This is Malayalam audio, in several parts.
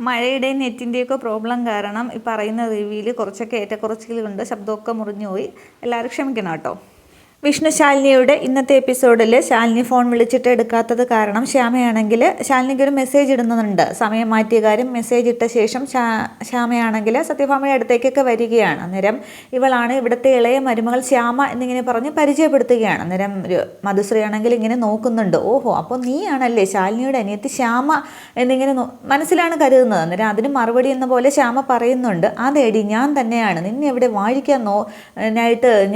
മഴയുടെയും നെറ്റിന്റെയൊക്കെ പ്രോബ്ലം കാരണം ഈ പറയുന്ന റിവ്യൂവിൽ കുറച്ചൊക്കെ ഏറ്റക്കുറച്ചിലുണ്ട്. ശബ്ദമൊക്കെ മുറിഞ്ഞുപോയി. എല്ലാവരും ക്ഷമിക്കണം കേട്ടോ. വിഷ്ണു ശാലിനിയുടെ ഇന്നത്തെ എപ്പിസോഡിൽ ശാലിനി ഫോൺ വിളിച്ചിട്ട് എടുക്കാത്തത് കാരണം ശ്യാമയാണെങ്കിൽ ശാലിനിക്ക് ഒരു മെസ്സേജ് ഇടുന്നുണ്ട്. സമയം മാറ്റിയ കാര്യം മെസ്സേജ് ഇട്ട ശേഷം ശ്യാ ശ്യാമയാണെങ്കിൽ സത്യഭാമയുടെ അടുത്തേക്കൊക്കെ വരികയാണ്. അന്നേരം ഇവളാണ് ഇവിടുത്തെ ഇളയ മരുമകൾ ശ്യാമ എന്നിങ്ങനെ പറഞ്ഞ് പരിചയപ്പെടുത്തുകയാണ്. അന്നേരം മധുശ്രീ ആണെങ്കിൽ ഇങ്ങനെ നോക്കുന്നുണ്ട്. ഓഹോ അപ്പോൾ നീയാണല്ലേ ശാലിനിയുടെ അനിയത്തി ശ്യാമ എന്നിങ്ങനെ മനസ്സിലാണ് കരുതുന്നത്. അന്നേരം അതിന് മറുപടി എന്ന പോലെ ശ്യാമ പറയുന്നുണ്ട്. അതേടി ഞാൻ തന്നെയാണ്. നിന്നെ ഇവിടെ വാഴിക്കാൻ നോ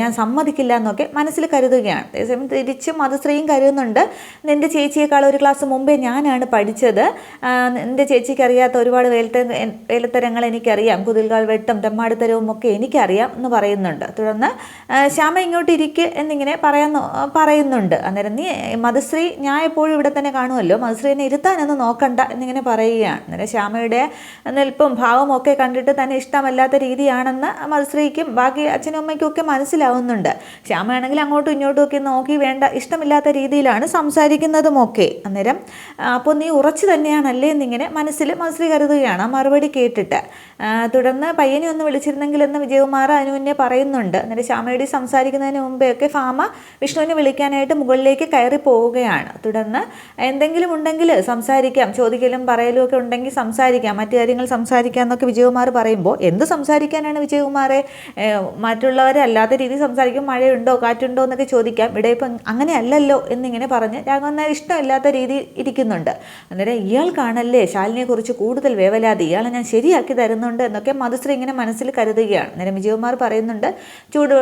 ഞാൻ സമ്മതിക്കില്ല എന്നൊക്കെ കരുതുകയാണ്. അതേസമയം തിരിച്ച് മതശ്രീയും കരുതുന്നുണ്ട്. നിന്റെ ചേച്ചിയേക്കാൾ ഒരു ക്ലാസ് മുമ്പേ ഞാനാണ് പഠിച്ചത്. എന്റെ ചേച്ചിക്ക് അറിയാത്ത ഒരുപാട് വേലത്ത വേലത്തരങ്ങൾ എനിക്കറിയാം. കുതിൽകാൽ വെട്ടും തെമ്മാടിത്തരവും ഒക്കെ എനിക്കറിയാം എന്ന് പറയുന്നുണ്ട്. തുടർന്ന് ശ്യാമ ഇങ്ങോട്ട് ഇരിക്ക് എന്നിങ്ങനെ പറയാൻ പറയുന്നുണ്ട്. അന്നേരം നീ മധുശ്രീ ഞാൻ എപ്പോഴും ഇവിടെ തന്നെ കാണുമല്ലോ. മധുശ്രീനെ ഇരുത്താനൊന്നും നോക്കണ്ട എന്നിങ്ങനെ പറയുകയാണ്. അന്നേരം ശ്യാമയുടെ നിൽപ്പും ഭാവവും ഒക്കെ കണ്ടിട്ട് തന്നെ ഇഷ്ടമല്ലാത്ത രീതിയാണെന്ന് മധുശ്രീക്കും ബാക്കി അച്ഛനും അമ്മയ്ക്കും ഒക്കെ മനസ്സിലാവുന്നുണ്ട്. ശ്യാമയാണെങ്കിൽ അങ്ങോട്ടും ഇങ്ങോട്ടും ഒക്കെ നോക്കി വേണ്ട ഇഷ്ടമില്ലാത്ത രീതിയിലാണ് സംസാരിക്കുന്നതും ഒക്കെ അന്നേരം അപ്പോൾ നീ ഉറച്ചു തന്നെയാണല്ലേ എന്നിങ്ങനെ മനസ്സിൽ മനസ്സിൽ കരുതുകയാണ്. ആ മറുപടി കേട്ടിട്ട് തുടർന്ന് പയ്യനെ ഒന്ന് വിളിച്ചിരുന്നെങ്കിൽ എന്ന് വിജയകുമാർ അനുവിനെ പറയുന്നുണ്ട്. അന്നേരം ശ്യാമയുടെ സംസാരിക്കുന്നതിന് മുമ്പെയൊക്കെ ഫാമ വിഷ്ണുവിനെ വിളിക്കാനായിട്ട് മുകളിലേക്ക് കയറി പോവുകയാണ്. തുടർന്ന് എന്തെങ്കിലും ഉണ്ടെങ്കിൽ സംസാരിക്കാം ചോദിക്കലും പറയലും ഒക്കെ ഉണ്ടെങ്കിൽ സംസാരിക്കാം മറ്റു കാര്യങ്ങൾ സംസാരിക്കാം എന്നൊക്കെ വിജയകുമാർ പറയുമ്പോൾ എന്ത് സംസാരിക്കാനാണ് വിജയകുമാറെ? ഏഹ്, മറ്റുള്ളവരെ അല്ലാത്ത രീതിയിൽ സംസാരിക്കും മഴയുണ്ടോ കാറ്റുണ്ടോ എന്നൊക്കെ ചോദിക്കാം. ഇവിടെ ഇപ്പം അങ്ങനെയല്ലല്ലോ എന്നിങ്ങനെ പറഞ്ഞ് രാഘവൻ നായർ ഇഷ്ടമില്ലാത്ത രീതിയിൽ ഇരിക്കുന്നുണ്ട്. അന്നേരം ഇയാൾക്കാണല്ലേ ശാലിനിയെക്കുറിച്ച് കൂടുതൽ വേവലാതി. ഇയാളെ ഞാൻ ശരിയാക്കി തരുന്നുണ്ട് എന്നൊക്കെ മധുശ്രീ ഇങ്ങനെ മനസ്സിൽ കരുതുകയാണ്. അന്നേരം വിജയകുമാർ പറയുന്നുണ്ട് ചൂട്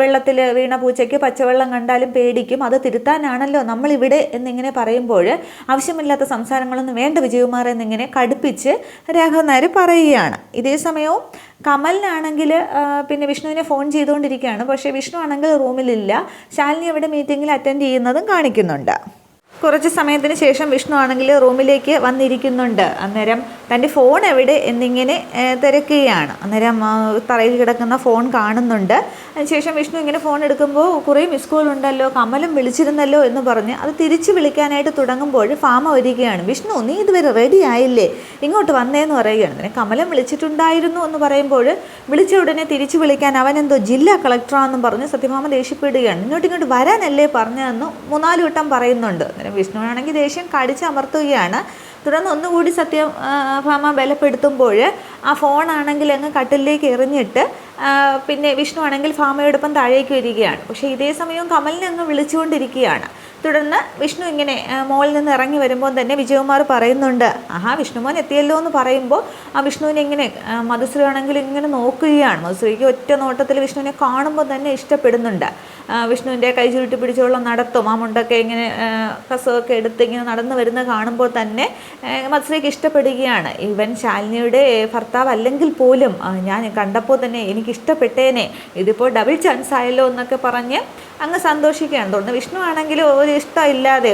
വെള്ളത്തിൽ വീണ പൂച്ചയ്ക്ക് പച്ചവെള്ളം കണ്ടാലും പേടിക്കും. അത് തിരുത്താനാണല്ലോ നമ്മളിവിടെ എന്നിങ്ങനെ പറയുമ്പോൾ ആവശ്യമില്ലാത്ത സംസാരങ്ങളൊന്നും വേണ്ട വിജയകുമാർ എന്നിങ്ങനെ കടുപ്പിച്ച് രാഘവൻ നായർ പറയുകയാണ്. ഇതേ സമയവും കമലിനാണെങ്കിൽ പിന്നെ വിഷ്ണുവിനെ ഫോൺ ചെയ്തുകൊണ്ടിരിക്കുകയാണ്. പക്ഷേ വിഷ്ണു ആണെങ്കിൽ റൂമിലില്ല. ശാലിനി അവിടെ മീറ്റിങ്ങിൽ അറ്റൻഡ് ചെയ്യുന്നതും കാണിക്കുന്നുണ്ട്. കുറച്ച് സമയത്തിന് ശേഷം വിഷ്ണു ആണെങ്കിൽ റൂമിലേക്ക് വന്നിരിക്കുന്നുണ്ട്. അന്നേരം തന്റെ ഫോൺ എവിടെ എന്നിങ്ങനെ തിരക്കുകയാണ്. അന്നേരം തറയിൽ കിടക്കുന്ന ഫോൺ കാണുന്നുണ്ട്. അതിനുശേഷം വിഷ്ണു ഇങ്ങനെ ഫോൺ എടുക്കുമ്പോൾ കുറേ മിസ് കോൾ ഉണ്ടല്ലോ കമലും വിളിച്ചിരുന്നല്ലോ എന്ന് പറഞ്ഞ് അത് തിരിച്ച് വിളിക്കാനായിട്ട് തുടങ്ങുമ്പോൾ ഫാമ വരികയാണ്. വിഷ്ണു നീ ഇതുവരെ റെഡി ആയില്ലേ? ഇങ്ങോട്ട് വന്നേന്ന് പറയുകയാണ്. അന്നേരം കമലം വിളിച്ചിട്ടുണ്ടായിരുന്നു എന്ന് പറയുമ്പോൾ വിളിച്ച ഉടനെ തിരിച്ച് വിളിക്കാൻ അവൻ എന്തോ ജില്ലാ കളക്ടറാണെന്നും പറഞ്ഞ് സത്യഭാമ ദേഷ്യപ്പെടുകയാണ്. ഇങ്ങോട്ട് ഇങ്ങോട്ട് വരാനല്ലേ പറഞ്ഞതെന്ന് മൂന്നാൽ വട്ടം പറയുന്നുണ്ട്. അന്നേരം വിഷ്ണുവാണെങ്കിൽ ദേഷ്യം കടിച്ചമർത്തുകയാണ്. തുടർന്ന് ഒന്നുകൂടി സത്യം ആ, ഭാമ ബലപ്പെടുത്തുമ്പോൾ ആ ഫോണാണെങ്കിൽ അങ്ങ് കട്ടിലേക്ക് എറിഞ്ഞിട്ട് പിന്നെ വിഷ്ണു ആണെങ്കിൽ ഭാമയോടൊപ്പം താഴേക്ക് വരികയാണ്. പക്ഷേ ഇതേ സമയം കമലിനെ അങ്ങ് വിളിച്ചുകൊണ്ടിരിക്കുകയാണ്. തുടർന്ന് വിഷ്ണു ഇങ്ങനെ മോളിൽ നിന്ന് ഇറങ്ങി വരുമ്പോൾ തന്നെ വിജയകുമാർ പറയുന്നുണ്ട് ആഹാ വിഷ്ണുമോൻ എത്തിയല്ലോ എന്ന് പറയുമ്പോൾ ആ വിഷ്ണുവിനെ ഇങ്ങനെ മധുശ്രീ ആണെങ്കിൽ ഇങ്ങനെ നോക്കുകയാണ്. മധുശ്രീക്ക് ഒറ്റ നോട്ടത്തിൽ വിഷ്ണുവിനെ കാണുമ്പോൾ തന്നെ ഇഷ്ടപ്പെടുന്നുണ്ട്. വിഷ്ണുവിന്റെ കൈ ചുരുട്ടി പിടിച്ചോളം നടത്തും. ആ മുണ്ടൊക്കെ ഇങ്ങനെ കസവൊക്കെ എടുത്ത് ഇങ്ങനെ നടന്നു വരുന്ന കാണുമ്പോൾ തന്നെ മത്സരയ്ക്ക് ഇഷ്ടപ്പെടുകയാണ്. ഇവൻ ശാലിനിയുടെ ഭർത്താവ് അല്ലെങ്കിൽ പോലും ഞാൻ കണ്ടപ്പോൾ തന്നെ എനിക്ക് ഇഷ്ടപ്പെട്ടേനെ ഇതിപ്പോൾ ഡബിൾ ചാൻസ് ആയല്ലോ എന്നൊക്കെ പറഞ്ഞ് അങ്ങ് സന്തോഷിക്കുകയാണ്. തോന്നുന്നത് വിഷ്ണു ആണെങ്കിൽ ഒരു ഇഷ്ടമില്ലാതെ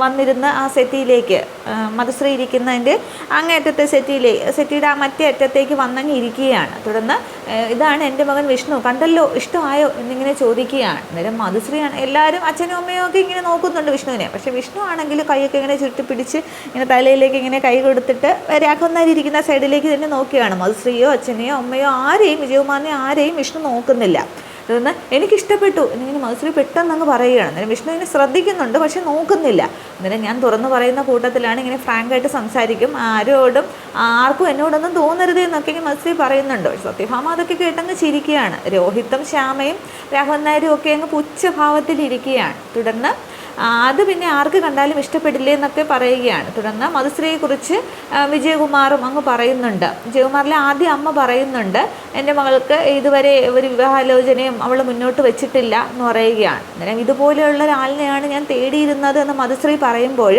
വന്നിരുന്ന ആ സെറ്റിയിലേക്ക് മധുശ്രീ ഇരിക്കുന്നതിന്റെ അങ്ങേറ്റത്തെ സെറ്റിയിലേക്ക് സെറ്റിയുടെ ആ മറ്റേ അറ്റത്തേക്ക് വന്നങ്ങ് ഇരിക്കുകയാണ്. തുടർന്ന് ഇതാണ് എന്റെ മകൻ വിഷ്ണു. കണ്ടല്ലോ ഇഷ്ടമായോ എന്നിങ്ങനെ ചോദിക്കുകയാണ്. അന്നേരം മധുശ്രീയാണ് എല്ലാവരും അച്ഛനും അമ്മയും ഒക്കെ ഇങ്ങനെ നോക്കുന്നുണ്ട് വിഷ്ണുവിനെ. പക്ഷേ വിഷ്ണു ആണെങ്കിൽ കൈയൊക്കെ ഇങ്ങനെ ചുരുട്ടി പിടിച്ച് ഇങ്ങനെ തലയിലേക്ക് ഇങ്ങനെ കൈ കൊടുത്തിട്ട് രാഘവന്നാരി ഇരിക്കുന്ന സൈഡിലേക്ക് തന്നെ നോക്കുകയാണ് മധുശ്രീയോ അച്ഛനെയോ അമ്മയോ ആരെയും വിജയകുമാറിനെ ആരെയും വിഷ്ണു നോക്കുന്നില്ല. തുടർന്ന് എനിക്കിഷ്ടപ്പെട്ടു. എന്നിങ്ങനെ മത്സരി പെട്ടെന്ന് അങ്ങ് പറയുകയാണ്. അന്നേരം വിഷ്ണു ഇങ്ങനെ ശ്രദ്ധിക്കുന്നുണ്ട് പക്ഷെ നോക്കുന്നില്ല. അന്നേരം ഞാൻ തുറന്നു പറയുന്ന കൂട്ടത്തിലാണ് ഇങ്ങനെ ഫ്രാങ്കായിട്ട് സംസാരിക്കും. ആരോടും ആർക്കും എന്നോടൊന്നും തോന്നരുത് എന്നൊക്കെ ഇങ്ങനെ മത്സരി പറയുന്നുണ്ട്. സത്യഭാമ അതൊക്കെ കേട്ടങ്ങ് ചിരിക്കുകയാണ്. രോഹിത്തും ശ്യാമയും രാഘവൻ നായരും ഒക്കെ അങ്ങ് പുച്ഛഭാവത്തിലിരിക്കുകയാണ് തുടർന്ന് അത് പിന്നെ ആർക്ക് കണ്ടാലും ഇഷ്ടപ്പെടില്ലേ എന്നൊക്കെ പറയുകയാണ്. തുടർന്ന് മധുശ്രീയെക്കുറിച്ച് വിജയകുമാറും അങ്ങ് പറയുന്നുണ്ട്. വിജയകുമാറിലെ ആദ്യം അമ്മ പറയുന്നുണ്ട് എന്റെ മകൾക്ക് ഇതുവരെ ഒരു വിവാഹാലോചനയും അവൾ മുന്നോട്ട് വെച്ചിട്ടില്ല എന്ന് പറയുകയാണ്. അന്നേരം ഇതുപോലെയുള്ള ഒരാളിനെയാണ് ഞാൻ തേടിയിരുന്നത് എന്ന് മധുശ്രീ പറയുമ്പോൾ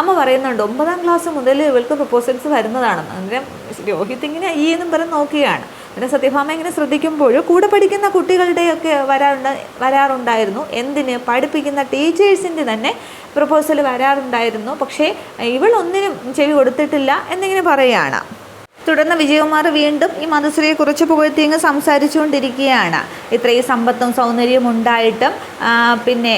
അമ്മ പറയുന്നുണ്ട് ഒമ്പതാം ക്ലാസ് മുതൽ ഇവൾക്ക് പ്രപ്പോസൽസ് വരുന്നതാണെന്ന് അന്നേരം രോഹിത് ഇങ്ങനെ ഈ എന്നും പറഞ്ഞ് നോക്കുകയാണ്. പിന്നെ സത്യഭാമ ഇങ്ങനെ ശ്രദ്ധിക്കുമ്പോൾ കൂടെ പഠിക്കുന്ന കുട്ടികളുടെയൊക്കെ വരാറുണ്ട് വരാറുണ്ടായിരുന്നു. എന്തിന്? പഠിപ്പിക്കുന്ന ടീച്ചേഴ്സിന്റെ തന്നെ പ്രപ്പോസൽ വരാറുണ്ടായിരുന്നു. പക്ഷേ ഇവൾ ഒന്നിനും ചെവി കൊടുത്തിട്ടില്ല എന്നിങ്ങനെ പറയുകയാണ്. തുടർന്ന് വിജയകുമാർ വീണ്ടും ഈ മധുശ്രീയെ കുറിച്ച് പുകഴ്ത്തി അങ്ങ് സംസാരിച്ചുകൊണ്ടിരിക്കുകയാണ്. ഇത്രയും സമ്പത്തും സൗന്ദര്യവും ഉണ്ടായിട്ടും പിന്നെ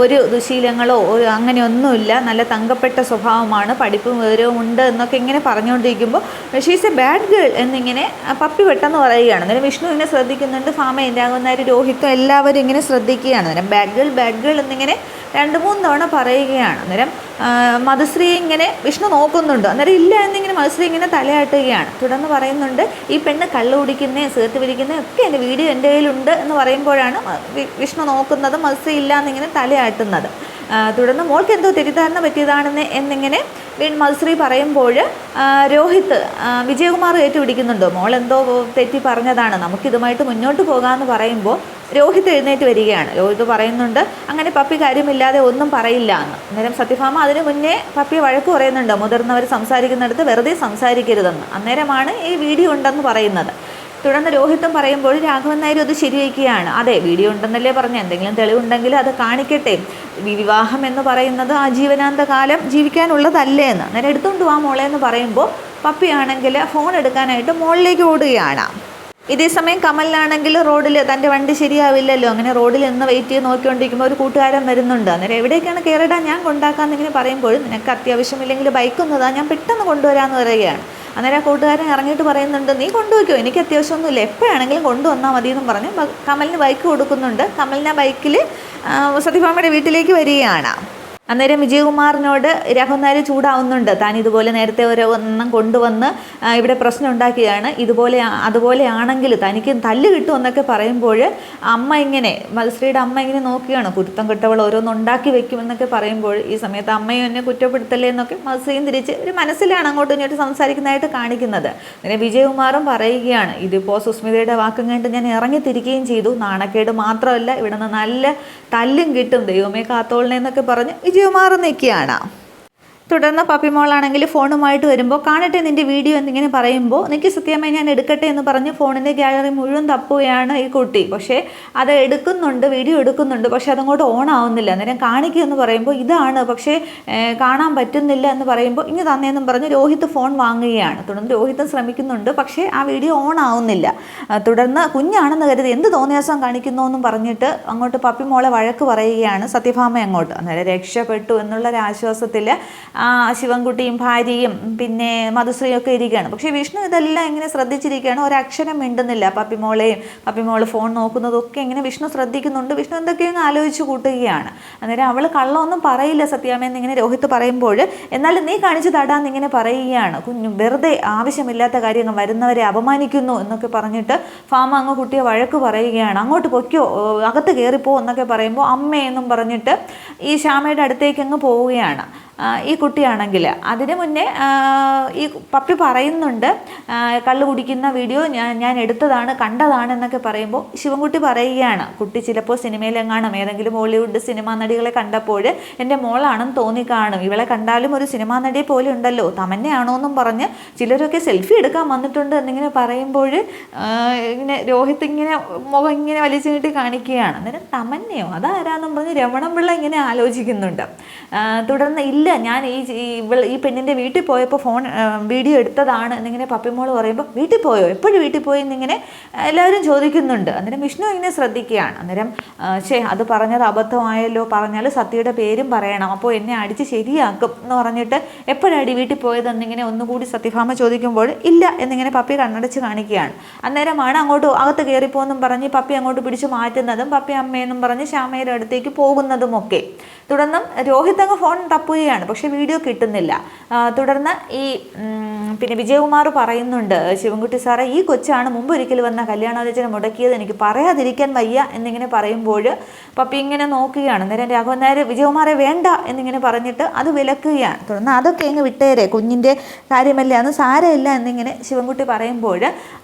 ഒരു ദുശീലങ്ങളോ അങ്ങനെയൊന്നുമില്ല. നല്ല തങ്കപ്പെട്ട സ്വഭാവമാണ് പഠിപ്പും വിവരവും ഉണ്ട് എന്നൊക്കെ ഇങ്ങനെ പറഞ്ഞുകൊണ്ടിരിക്കുമ്പോൾ ഷീസ് എ ബാഡ് ഗേൾ എന്നിങ്ങനെ പപ്പി പെട്ടെന്ന് പറയുകയാണ്. അന്നേരം വിഷ്ണു ഇങ്ങനെ ശ്രദ്ധിക്കുന്നുണ്ട് ഫാമ ഇല്ലാകുന്നവർ രോഹിത്തും എല്ലാവരും ഇങ്ങനെ ശ്രദ്ധിക്കുകയാണ്. അന്നേരം ബാഡ് ഗേൾ ബാഡ് ഗേൾ എന്നിങ്ങനെ രണ്ട് മൂന്ന് തവണ പറയുകയാണ്. അന്നേരം മധുശ്രീ ഇങ്ങനെ വിഷ്ണു നോക്കുന്നുണ്ട്. അന്നേരം ഇല്ല എന്നിങ്ങനെ മധുശ്രീ ഇങ്ങനെ തലയാട്ടുകയാണ്. തുടർന്ന് പറയുന്നുണ്ട് ഈ പെണ്ണ് കള്ളു കുടിക്കുന്നേ സീർത്ത് വിളിക്കുന്നേ ഒക്കെ എന്റെ വീഡിയോ എന്റെ കയ്യിലുണ്ട് എന്ന് പറയുമ്പോഴാണ് വിഷ്ണു നോക്കുന്നത് മധുശ്രീ ഇല്ല എന്നിങ്ങനെ തലയാട്ടുന്നത്. തുടർന്ന് മോൾക്ക് എന്തോ തെറ്റിദ്ധാരണ പറ്റിയതാണെന്ന് എന്നിങ്ങനെ മധുശ്രീ പറയുമ്പോൾ രോഹിത് വിജയകുമാർ ഏറ്റുപിടിക്കുന്നുണ്ടോ. മോൾ എന്തോ തെറ്റി പറഞ്ഞതാണ്. നമുക്കിതുമായിട്ട് മുന്നോട്ട് പോകാമെന്ന് പറയുമ്പോൾ രോഹിത് എഴുന്നേറ്റ് വരികയാണ്. രോഹിത് പറയുന്നുണ്ട് അങ്ങനെ പപ്പി കാര്യമില്ലാതെ ഒന്നും പറയില്ല എന്ന്. അന്നേരം സത്യഭാമ അതിന് മുന്നേ പപ്പി വഴക്ക് പറയുന്നുണ്ട് മുതിർന്നവർ സംസാരിക്കുന്നിടത്ത് വെറുതെ സംസാരിക്കരുതെന്ന്. അന്നേരമാണ് ഈ വീഡിയോ ഉണ്ടെന്ന് പറയുന്നത്. തുടർന്ന് രോഹിത്തും പറയുമ്പോൾ രാഘവൻ നായർ അത് ശരിവയ്ക്കുകയാണ് അതെ വീഡിയോ ഉണ്ടെന്നല്ലേ പറഞ്ഞു. എന്തെങ്കിലും തെളിവുണ്ടെങ്കിൽ അത് കാണിക്കട്ടെ. വിവാഹം എന്ന് പറയുന്നത് ആ ജീവനാന്ത കാലം ജീവിക്കാനുള്ളതല്ലേ എന്ന്. അന്നേരം എടുത്തുകൊണ്ട് പോവാ മോളെ എന്ന് പറയുമ്പോൾ പപ്പിയാണെങ്കിൽ ഫോൺ എടുക്കാനായിട്ട് മോളിലേക്ക് ഓടുകയാണ്. ഇതേ സമയം കമലിനാണെങ്കിൽ റോഡിൽ തന്റെ വണ്ടി ശരിയാവില്ലല്ലോ. അങ്ങനെ റോഡിൽ നിന്ന് വെയിറ്റ് ചെയ്ത് നോക്കിക്കൊണ്ടിരിക്കുമ്പോൾ ഒരു കൂട്ടുകാരൻ വരുന്നുണ്ട്. അന്നേരം എവിടേക്കാണ് കയറിടാൻ ഞാൻ കൊണ്ടാക്കാമെന്ന് ഇങ്ങനെ പറയുമ്പോൾ നിനക്ക് അത്യാവശ്യമില്ലെങ്കിൽ ബൈക്ക് ഞാൻ പെട്ടെന്ന് കൊണ്ടുവരാമെന്ന് പറയുകയാണ്. അന്നേരം ആ കൂട്ടുകാരൻ ഇറങ്ങിയിട്ട് പറയുന്നുണ്ട് നീ കൊണ്ടുപോയിക്കോ എനിക്ക് അത്യാവശ്യമൊന്നുമില്ല എപ്പോഴാണെങ്കിലും കൊണ്ടുവന്നാൽ മതി എന്നും പറഞ്ഞ്. കമലിന് ബൈക്ക് കൊടുക്കുന്നുണ്ട്. കമലിന് ആ ബൈക്കിൽ സത്യഭാമയുടെ വീട്ടിലേക്ക് വരികയാണ്. അന്നേരം വിജയകുമാറിനോട് രാഘവനാര് ചൂടാവുന്നുണ്ട്. താൻ ഇതുപോലെ നേരത്തെ ഒരു ഒന്നും കൊണ്ടുവന്ന് ഇവിടെ പ്രശ്നം ഉണ്ടാക്കിയാണ് ഇതുപോലെ അതുപോലെ അതുപോലെയാണെങ്കിൽ തനിക്ക് തല്ല് കിട്ടുമെന്നൊക്കെ പറയുമ്പോൾ അമ്മ ഇങ്ങനെ മത്സരിയുടെ അമ്മ ഇങ്ങനെ നോക്കുകയാണ് കുരുത്തം കെട്ടവൾ ഓരോന്ന് ഉണ്ടാക്കി വെക്കുമെന്നൊക്കെ പറയുമ്പോൾ ഈ സമയത്ത് അമ്മയും എന്നെ കുറ്റപ്പെടുത്തല്ലേ എന്നൊക്കെ മത്സരിയും തിരിച്ച് ഒരു മനസ്സിലാണ് അങ്ങോട്ടും ഇങ്ങോട്ടും സംസാരിക്കുന്നതായിട്ട് കാണിക്കുന്നത്. അങ്ങനെ വിജയകുമാറും പറയുകയാണ് ഇതിപ്പോൾ സുസ്മിതയുടെ വാക്കും കണ്ട് ഞാൻ ഇറങ്ങിത്തിരിക്കുകയും ചെയ്തു. നാണക്കേട് മാത്രമല്ല ഇവിടെ നിന്ന് നല്ല തല്ലും കിട്ടും. ദൈവമേ കാത്തോളനെ എന്നൊക്കെ പറഞ്ഞ് വിജയകുമാർ നിൽക്കുകയാണ്. തുടർന്ന് പപ്പിമോളാണെങ്കിൽ ഫോണുമായിട്ട് വരുമ്പോൾ കാണട്ടെ നിന്റെ വീഡിയോ എന്നിങ്ങനെ പറയുമ്പോൾ എനിക്ക് സത്യമായി ഞാൻ എടുക്കട്ടെ എന്ന് പറഞ്ഞ് ഫോണിന്റെ ഗ്യാലറി മുഴുവൻ തപ്പുകയാണ് ഈ കുട്ടി. പക്ഷേ അത് എടുക്കുന്നുണ്ട് വീഡിയോ എടുക്കുന്നുണ്ട് പക്ഷേ അതങ്ങോട്ട് ഓൺ ആവുന്നില്ല. അന്നേരം കാണിക്കുക എന്ന് പറയുമ്പോൾ ഇതാണ് പക്ഷേ കാണാൻ പറ്റുന്നില്ല എന്ന് പറയുമ്പോൾ ഇങ്ങനെ തന്നെയെന്നും പറഞ്ഞ് രോഹിത് ഫോൺ വാങ്ങുകയാണ്. തുടർന്ന് രോഹിത് ശ്രമിക്കുന്നുണ്ട് പക്ഷേ ആ വീഡിയോ ഓൺ ആവുന്നില്ല. തുടർന്ന് കുഞ്ഞാണെന്ന് കരുതി എന്ത് തോന്നിയാസം കാണിക്കുന്നു എന്നും പറഞ്ഞിട്ട് അങ്ങോട്ട് പപ്പി പപ്പിമോളെ വഴക്ക് പറയുകയാണ് സത്യഭാമ അങ്ങോട്ട്. അന്നേരം രക്ഷപ്പെട്ടു എന്നുള്ള ആശ്വാസത്തിൽ ശിവൻകുട്ടിയും ഭാര്യയും പിന്നെ മധുശ്രീയും ഒക്കെ ഇരിക്കുകയാണ്. പക്ഷേ വിഷ്ണു ഇതെല്ലാം ഇങ്ങനെ ശ്രദ്ധിച്ചിരിക്കുകയാണ്. ഒരക്ഷരം മിണ്ടുന്നില്ല. പപ്പിമോളെയും പപ്പിമോൾ ഫോൺ നോക്കുന്നതൊക്കെ ഇങ്ങനെ വിഷ്ണു ശ്രദ്ധിക്കുന്നുണ്ട്. വിഷ്ണു എന്തൊക്കെയോ അങ്ങ് ആലോചിച്ച് കൂട്ടുകയാണ്. അന്നേരം അവൾ കള്ളമൊന്നും പറയില്ല സത്യാമ്മയെന്ന് ഇങ്ങനെ രോഹിത്ത് പറയുമ്പോൾ എന്നാലും നീ കാണിച്ചു തടാന്ന് ഇങ്ങനെ പറയുകയാണ്. കുഞ്ഞു വെറുതെ ആവശ്യമില്ലാത്ത കാര്യങ്ങൾ വരുന്നവരെ അപമാനിക്കുന്നു എന്നൊക്കെ പറഞ്ഞിട്ട് ഫാമ അങ്ങ് കുട്ടിയെ വഴക്ക് പറയുകയാണ്. അങ്ങോട്ട് പൊയ്ക്കോ അകത്ത് കയറിപ്പോ എന്നൊക്കെ പറയുമ്പോൾ അമ്മയെന്നും പറഞ്ഞിട്ട് ഈ ശ്യാമയുടെ അടുത്തേക്ക് അങ്ങ് പോവുകയാണ്. ഈ കുട്ടിയാണെങ്കിൽ. അതിന് മുന്നേ ഈ പപ്പി പറയുന്നുണ്ട് കള്ളു കുടിക്കുന്ന വീഡിയോ ഞാൻ ഞാൻ എടുത്തതാണ് കണ്ടതാണ് എന്നൊക്കെ പറയുമ്പോൾ ശിവൻകുട്ടി പറയുകയാണ്. കുട്ടി ചിലപ്പോൾ സിനിമയിലെങ്ങാനും ഏതെങ്കിലും ബോളിവുഡ് സിനിമാ നടികളെ കണ്ടപ്പോൾ എന്റെ മോളാണെന്ന് തോന്നി കാണും ഇവളെ കണ്ടാലും ഒരു സിനിമാ നടിയെ പോലെ ഉണ്ടല്ലോ. തമന്നെയാണോ എന്നും പറഞ്ഞ് ചിലരൊക്കെ സെൽഫി എടുക്കാൻ വന്നിട്ടുണ്ട് എന്നിങ്ങനെ പറയുമ്പോൾ ഇങ്ങനെ രോഹിത് ഇങ്ങനെ മുഖം ഇങ്ങനെ വലിച്ചു നീട്ടി കാണിക്കുകയാണ്. അന്നേരം തമന്നയോ? അതാരാന്നും പറഞ്ഞ് രമണം പിള്ള ഇങ്ങനെ ആലോചിക്കുന്നുണ്ട്. തുടർന്ന് ഇല്ല ഞാൻ ഈ ഈ പെണ്ണിന്റെ വീട്ടിൽ പോയപ്പോൾ ഫോൺ വീഡിയോ എടുത്തതാണ് എന്നിങ്ങനെ പപ്പിമോൾ പറയുമ്പോൾ വീട്ടിൽ പോയോ? എപ്പോഴും വീട്ടിൽ പോയി? എന്നിങ്ങനെ എല്ലാവരും ചോദിക്കുന്നുണ്ട്. അന്നേരം വിഷ്ണു ഇങ്ങനെ ശ്രദ്ധിക്കുകയാണ്. അന്നേരം ഷേ അത് പറഞ്ഞത് അബദ്ധമായല്ലോ പറഞ്ഞാൽ സത്യയുടെ പേരും പറയണം. അപ്പോൾ എന്നെ അടിച്ച് ശരിയാക്കും എന്ന് പറഞ്ഞിട്ട് എപ്പോഴാടി വീട്ടിൽ പോയതെന്നിങ്ങനെ ഒന്നുകൂടി സത്യഭാമ ചോദിക്കുമ്പോൾ ഇല്ല എന്നിങ്ങനെ പപ്പി കണ്ണടച്ച് കാണിക്കുകയാണ്. അന്നേരമാണ് അങ്ങോട്ട് അകത്ത് കയറിപ്പോന്നും പറഞ്ഞ് പപ്പി അങ്ങോട്ട് പിടിച്ച് മാറ്റുന്നതും പപ്പി അമ്മയെന്നും പറഞ്ഞ് ശ്യാമയുടെ അടുത്തേക്ക് പോകുന്നതുമൊക്കെ. തുടർന്നും രോഹിത് അങ്ങ് ഫോൺ തപ്പുകയാണ്. പക്ഷേ വീഡിയോ കിട്ടുന്നില്ല. തുടർന്ന് ഈ പിന്നെ വിജയകുമാർ പറയുന്നുണ്ട് ശിവൻകുട്ടി സാറേ ഈ കൊച്ചാണ് മുമ്പ് ഒരിക്കൽ വന്ന കല്യാണാലോചന മുടക്കിയത്. എനിക്ക് പറയാതിരിക്കാൻ വയ്യ എന്നിങ്ങനെ പറയുമ്പോൾ പപ്പി ഇങ്ങനെ നോക്കുകയാണ്. അന്നേരം രാഘവൻ നായർ വിജയകുമാറെ വേണ്ട എന്നിങ്ങനെ പറഞ്ഞിട്ട് അത് വിലക്കുകയാണ്. തുടർന്ന് അതൊക്കെ ഇങ്ങ് വിട്ടേരെ കുഞ്ഞിന്റെ കാര്യമല്ലേ അത് സാരമില്ല എന്നിങ്ങനെ ശിവൻകുട്ടി പറയുമ്പോൾ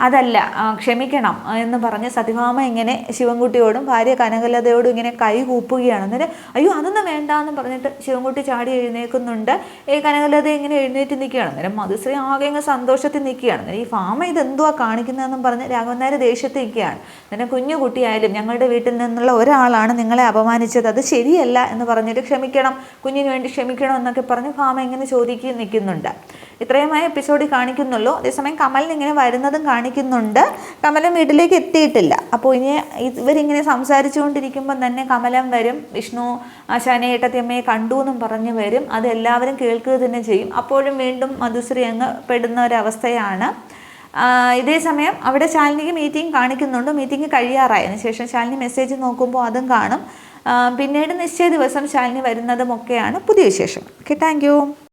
അതല്ല ക്ഷമിക്കണം എന്ന് പറഞ്ഞ് സത്യഭാമ ഇങ്ങനെ ശിവൻകുട്ടിയോടും ഭാര്യ കനകലതയോടും ഇങ്ങനെ കൈ കൂപ്പുകയാണ്. അന്നേരം അയ്യോ അതൊന്നും വേണ്ട എന്ന് പറഞ്ഞിട്ട് ശിവൻകുട്ടി ചാടി എഴുന്നേൽക്കുന്നുണ്ട്. ഈ കനകലത ഇങ്ങനെ എഴുന്നേറ്റ് നിൽക്കുകയാണ്. അന്നേരം മധുശ്രീ ആകെ അങ്ങ് സന്തോഷത്തിൽ നിൽക്കുകയാണ്. ഈ ഫാമ ഇതെന്തുവാ കാണിക്കുന്നതെന്നും പറഞ്ഞ് രാഘവൻ നായർ ദേഷ്യത്തിൽ നിൽക്കുകയാണ് പിന്നെ കുഞ്ഞു കുട്ടിയായാലും ഞങ്ങളുടെ വീട്ടിൽ നിന്നുള്ള ഒരാളാണ് നിങ്ങളെ അപമാനിച്ചത്. അത് ശരിയല്ല എന്ന് പറഞ്ഞിട്ട് ക്ഷമിക്കണം കുഞ്ഞിന് വേണ്ടി ക്ഷമിക്കണം എന്നൊക്കെ പറഞ്ഞ് ഫാമ ഇങ്ങനെ ചോദിക്കുകയും നിൽക്കുന്നുണ്ട്. ഇത്രയുമായി എപ്പിസോഡിൽ കാണിക്കുന്നുള്ളൂ. അതേസമയം കമലിന് ഇങ്ങനെ വരുന്നതും കാണിക്കുന്നുണ്ട്. കമലം വീട്ടിലേക്ക് എത്തിയിട്ടില്ല. അപ്പോൾ ഇനി ഇവരിങ്ങനെ സംസാരിച്ചുകൊണ്ടിരിക്കുമ്പോൾ തന്നെ കമലം വരും. വിഷ്ണു ആശാനെ ഏട്ടത്തിയമ്മയെ കണ്ടു എന്നും പറഞ്ഞു വരും. അത് എല്ലാവരും കേൾക്കുക തന്നെ ചെയ്യും. അപ്പോഴും വീണ്ടും മധുശ്രീ അങ്ങ് പെടുന്ന ഒരവസ്ഥയാണ്. ഇതേ സമയം അവിടെ ശാലിനിക്ക് മീറ്റിംഗ് കാണിക്കുന്നുണ്ട്. മീറ്റിംഗ് കഴിയാറായി. അതിനുശേഷം ശാലിനി മെസ്സേജ് നോക്കുമ്പോൾ അതും കാണും. പിന്നീട് നിശ്ചയ ദിവസം ശാലിനി വരുന്നതും ഒക്കെയാണ് പുതിയ വിശേഷം ഓക്കെ താങ്ക്